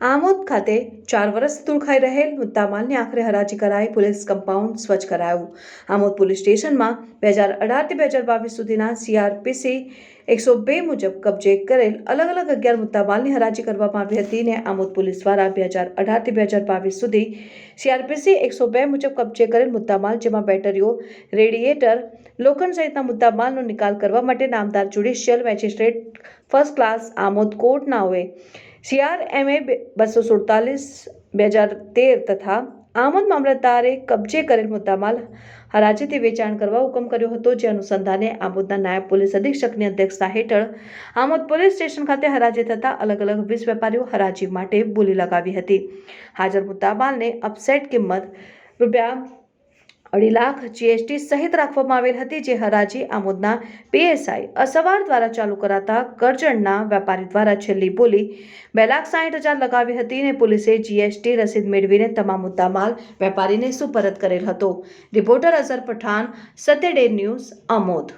આમોદ ખાતે ચાર વર્ષ ધૂળખાઈ રહેલ મુદ્દામાલની આખરે હરાજી કરાઈ પોલીસ કમ્પાઉન્ડ સ્વચ્છ કરાયું. આમોદ પોલીસ સ્ટેશનમાં બે હજાર અઢારથી બે હજાર બાવીસ સુધીના સીઆરપીસી એકસો બે મુજબ કબજે કરેલ અલગ અલગ અગિયાર મુદ્દામાલની હરાજી કરવામાં આવી હતી ને આમોદ પોલીસ દ્વારા બે હજાર અઢારથી બે હજાર બાવીસ સુધી સીઆરપીસી એકસો બે મુજબ કબજે કરેલ મુદ્દામાલ, જેમાં બેટરીઓ રેડિએટર લોખંડ સહિતના મુદ્દામાલનો નિકાલ કરવા માટે નામદાર judicial magistrate first class Amod કોર્ટનાઓએ CRMA બસો સુડતાલીસ બે હજાર તેર તથા આમોદ મામલતદારે કબજે કરેલ મુદ્દામાલ હરાજીથી વેચાણ કરવા હુકમ કર્યો હતો જે અનુસંધાને આમોદના નાયબ પોલીસ અધિક્ષકની અધ્યક્ષતા હેઠળ આમોદ પોલીસ સ્ટેશન ખાતે હરાજી થતા અલગ અલગ વીસ વેપારીઓ હરાજી માટે બોલી લગાવી હતી હાજર મુદ્દામાલને અપસેટ કિંમત રૂપિયા અઢી લાખ જીએસટી સહિત રાખવામાં આવેલ હતી જે હરાજી આમોદના પીએસઆઈ અસવાર દ્વારા ચાલુ કરાતા કરજણના વેપારી દ્વારા છેલ્લી બોલી બે લાખ સાઠ હજાર લગાવી હતી અને પોલીસે જીએસટી રસીદ મેળવીને તમામ મુદ્દામાલ વેપારીને સુપરત કરેલ હતો. Reporter Azhar Pathan, Satya day news, Amod.